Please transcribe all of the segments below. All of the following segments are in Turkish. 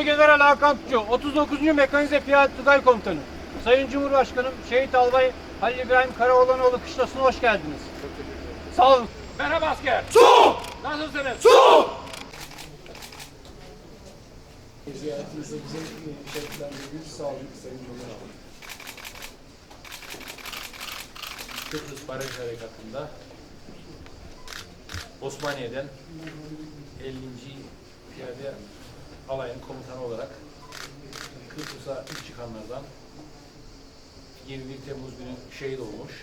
Orgeneral Hakan Tucu, 39. Mekanize Piyade Tugay Komutanı. Sayın Cumhurbaşkanım, Şehit Albay Halil İbrahim Karaoğlanoğlu kışlasına hoş geldiniz. Sağ olun. Merhaba asker. Su! Nasılsınız? Su! Ziyaretinizi bizim şereflendirdiğiniz sağ olun Sayın Cumhurbaşkanım. Kıbrıs Barış Harekatı'nda Osmaniye'den 50. Piyade Alayı'nın komutanı olarak Kıbrıs'a ilk çıkanlardan 21 Temmuz günü şehit olmuş.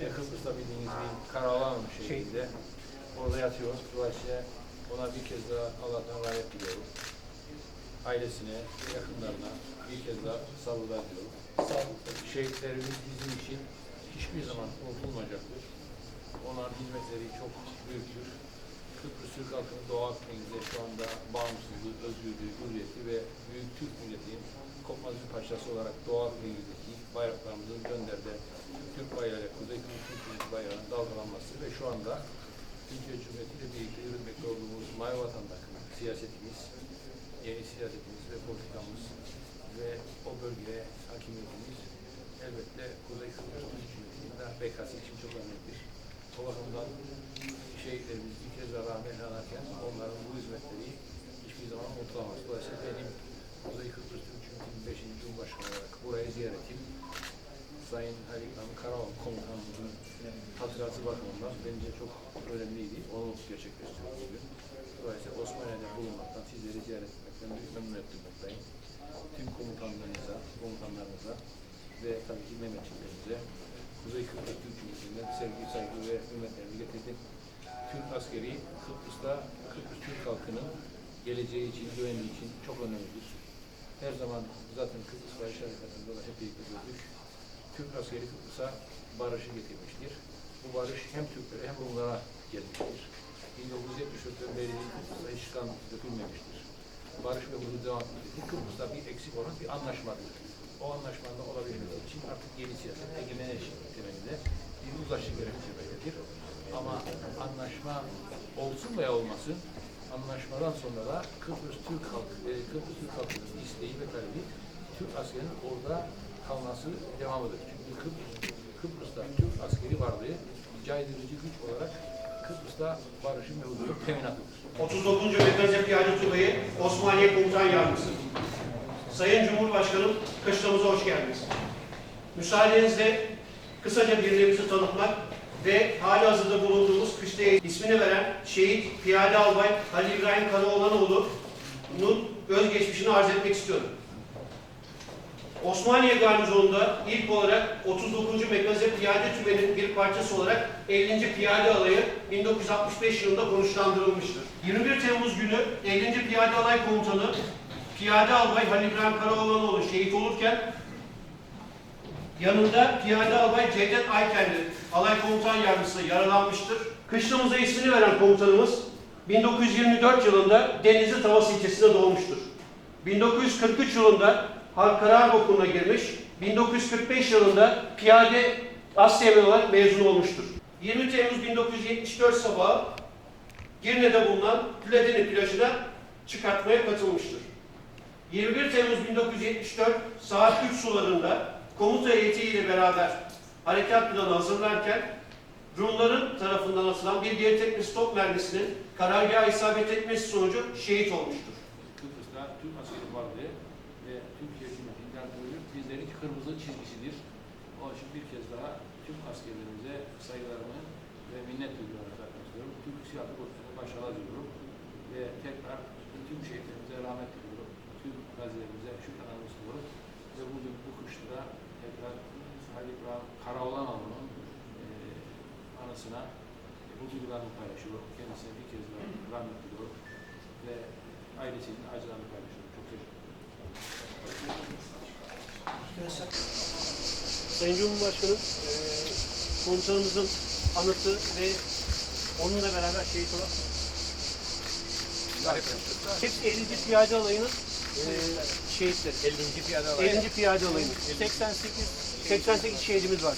Ve Kıbrıs'ta bildiğiniz bir Karalan şehirde orada yatıyor. Dolayısıyla ona bir kez daha Allah'tan rahmet diliyorum. Ailesine, yakınlarına bir kez daha sabırlar diliyorum. Şehitlerimiz bizim için hiçbir zaman unutulmayacaktır. Onların hizmetleri çok büyüktür. Kıbrıs Türk halkının Doğu Akdeniz'de şu anda bağımsızlığı, özgürlüğü, hürriyeti ve büyük Türk milletinin kopmaz bir parçası olarak Doğu Akdeniz'deki bayraklarımızın gönderde Türk bayrağı, Kuzey Kıbrıs Türk bayrağının dalgalanması ve şu anda Türkiye Cumhuriyeti ile birlikte yürütmekte olduğumuz Mavi Vatan'daki siyasetimiz, yeni siyasetimiz ve politikamız ve o bölgeye hakimiyetimiz elbette Kuzey Kıbrıs Türk Cumhuriyeti'nin de bekası için çok önemlidir. O bakımdan şehitlerimiz bir kez daha rahmet anarken onların bu hizmetleri unutulamaz. Dolayısıyla benim Kuzey Kıbrıs Türk Cumhuriyeti'nin 5. Cumhurbaşkanı olarak burayı ziyaretim Sayın Halil İbrahim Karaoğlu komutanımızın hatırası bakımından bence çok önemliydi. Onu gerçekleştiriyoruz bugün. Dolayısıyla Osmaniye'de bulunmaktan, sizleri ziyaret etmekten büyük memnuniyet duymaktayım. Tüm komutanlarınıza, komutanlarınıza ve tabii ki Mehmetçilerimize Kuzey Kıbrıs Türk Cumhuriyeti'nden sevgi, saygı ve hürmetlerimi getirdim. Türk askeri Kıbrıs'ta Kıbrıs Türk halkının geleceği için, güvenliği için çok önemlidir. Her zaman zaten Kıbrıs Barış Harekatı'nda da hep birlikte gördük. Türk askeri Kıbrıs'a barışı getirmiştir. Bu barış hem Türklere hem Rumlara gelmiştir. 1974'ten beri Kıbrıs'ta hiç kan dökülmemiştir. Barış ve huzur devam etmektedir. Kıbrıs'ta bir eksik olan bir anlaşmadır. O anlaşmanın olabilmesi için artık yeni siyaset, egemen temelinde bir uzlaşı gerektirmektedir. Ama anlaşma olsun veya olmasın, anlaşmadan sonra da Kıbrıs Türk halkı, e, Kıbrıs Türk halkının isteği ve talebi Türk askerinin orada kalması devamıdır. Çünkü Kıbrıs, Kıbrıs'ta Türk askeri varlığı caydırıcı güç olarak Kıbrıs'ta barışın ve huzurun teminatıdır. 39. Mekanize Piyade Tugayı Osmaniye Komutan Yardımcısı. Sayın Cumhurbaşkanım, kışlamıza hoş geldiniz. Müsaadenizle kısaca birliğimizi tanıtmak ve hali hazırda bulunduğumuz kışlaya ismini veren şehit Piyade Albay Halil İbrahim Karaoğlanoğlu'nun özgeçmişini arz etmek istiyorum. Osmaniye Garnizonu'nda ilk olarak 39. Mekanize Piyade Tümeni'nin bir parçası olarak 50. Piyade Alayı 1965 yılında konuşlandırılmıştır. 21 Temmuz günü 50. Piyade Alay Komutanı Piyade Albay Halil İbrahim Karaoğlanoğlu şehit olurken yanında Piyade Albay Cevdet Aykenli Alay Komutan Yardımcısı yaralanmıştır. Kışlamıza ismini veren komutanımız 1924 yılında Denizli Tavas ilçesinde doğmuştur. 1943 yılında Harp Okulu'na girmiş, 1945 yılında piyade Asyamen olarak mezun olmuştur. 20 Temmuz 1974 sabahı Girne'de bulunan Püledeni plajına çıkartmaya katılmıştır. 21 Temmuz 1974 saat 3 sularında komuta heyetiyle beraber harekat planı hazırlarken Rumların tarafından atılan bir geri tepme stop mermisinin karargaha isabet etmesi sonucu şehit olmuştur. Kıbrıs'ta Türk askeri varlığı ve Türkiye Cumhuriyeti'nin yardımcılığı bizlerin kırmızı çizgisidir. Onun için bir kez daha tüm askerlerimize saygılarımı ve minnet aktarmak istiyorum. Türk Silahlı Kuvvetleri'ne başarılar diliyorum. Ve tekrar tüm şehitlerimize rahmet diliyorum. Tüm gazilerimize şükranlarımı sunuyorum. Ve bugün bu kışta tekrar Halil İbrahim Karaoğlanoğlu'nun eee anısına e, bu duygularımı paylaşıyorum. Kendisine bir kez daha rahmet diliyorum. Ve ailesinin acılarını paylaşıyorum. Çok teşekkür ederim. Sayın Cumhurbaşkanım, eee, komutanımızın anıtı ve onunla beraber şehit olan hepsi 50. Piyade Alayı'nın eee şehitleri. 50. Piyade Alayı. 50. Piyade Alayı'nın. 88 88 şehidimiz var.